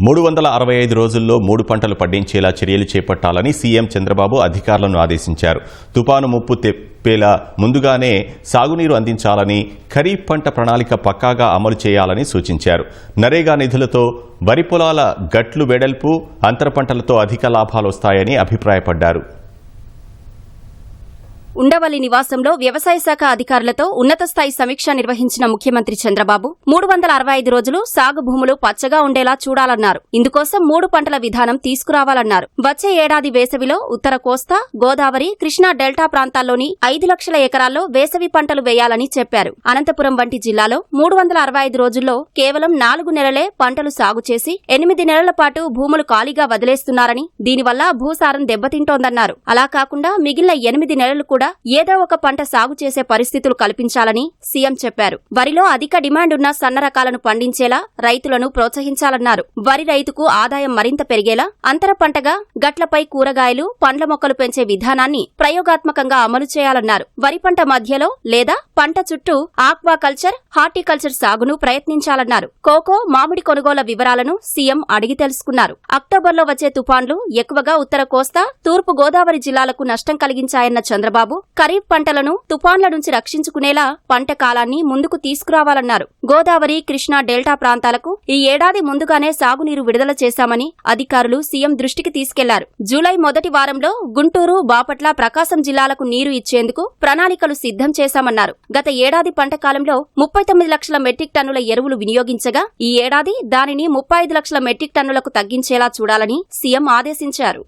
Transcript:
మూడు వందల అరవై ఐదు రోజుల్లో మూడు పంటలు పండించేలా చర్యలు చేపట్టాలని సీఎం చంద్రబాబు అధికారులను ఆదేశించారు. తుపాను ముప్పు తెప్పేలా ముందుగానే సాగునీరు అందించాలని ఖరీఫ్ పంట ప్రణాళిక పక్కాగా అమలు చేయాలని సూచించారు. నరేగా నిధులతో వరి పొలాల గట్లు వెడల్పు అంతర పంటలతో అధిక లాభాలు వస్తాయని అభిప్రాయపడ్డారు. ఉండవల్లి నివాసంలో వ్యవసాయ శాఖ అధికారులతో ఉన్నత స్థాయి సమీక్ష నిర్వహించిన ముఖ్యమంత్రి చంద్రబాబు మూడు వందల అరవై ఐదు రోజులు సాగు భూములు పచ్చగా ఉండేలా చూడాలన్నారు. ఇందుకోసం మూడు పంటల విధానం తీసుకురావాలన్నారు. వచ్చే ఏడాది వేసవిలో ఉత్తర కోస్తా గోదావరి కృష్ణా డెల్టా ప్రాంతాల్లోని ఐదు లక్షల ఎకరాల్లో వేసవి పంటలు వేయాలని చెప్పారు. అనంతపురం వంటి జిల్లాలో మూడు వందల అరవై ఐదు రోజుల్లో కేవలం నాలుగు నెలలే పంటలు సాగు చేసి ఎనిమిది నెలల పాటు భూములు ఖాళీగా వదిలేస్తున్నారని దీనివల్ల భూసారం దెబ్బతింటోందన్నారు. అలా కాకుండా మిగిలిన ఎనిమిది నెలలు కూడా ఏదో ఒక పంట సాగు చేసే పరిస్థితులు కల్పించాలని సీఎం చెప్పారు. వరిలో అధిక డిమాండ్ ఉన్న సన్న రకాలను పండించేలా రైతులను ప్రోత్సహించాలన్నారు. వరి రైతుకు ఆదాయం మరింత పెరిగేలా అంతర పంటగా గట్లపై కూరగాయలు పండ్ల మొక్కలు పెంచే విధానాన్ని ప్రయోగాత్మకంగా అమలు చేయాలన్నారు. వరి పంట మధ్యలో లేదా పంట చుట్టూ ఆక్వాకల్చర్ హార్టికల్చర్ సాగును ప్రయత్నించాలన్నారు. కోకో మామిడి కొనుగోల వివరాలను సీఎం అడిగి తెలుసుకున్నారు. అక్టోబర్లో వచ్చే తుపాన్లు ఎక్కువగా ఉత్తర కోస్తా తూర్పు గోదావరి జిల్లాలకు నష్టం కలిగించాయన్న చంద్రబాబు ఖరీఫ్ పంటలను తుపాన్ల నుంచి రక్షించుకునేలా పంట కాలాన్ని ముందుకు తీసుకురావాలన్నారు. గోదావరి కృష్ణా డెల్టా ప్రాంతాలకు ఈ ఏడాది ముందుగానే సాగునీరు విడుదల చేశామని అధికారులు సీఎం దృష్టికి తీసుకెళ్ళారు. జూలై మొదటి వారంలో గుంటూరు బాపట్ల ప్రకాశం జిల్లాలకు నీరు ఇచ్చేందుకు ప్రణాళికలు సిద్ధం చేశామన్నారు. గత ఏడాది పంట కాలంలో ముప్పై తొమ్మిది లక్షల మెట్రిక్ టన్నుల ఎరువులు వినియోగించగా ఈ ఏడాది దానిని ముప్పై ఐదు లక్షల మెట్రిక్ టన్నులకు తగ్గించేలా చూడాలని సీఎం ఆదేశించారు.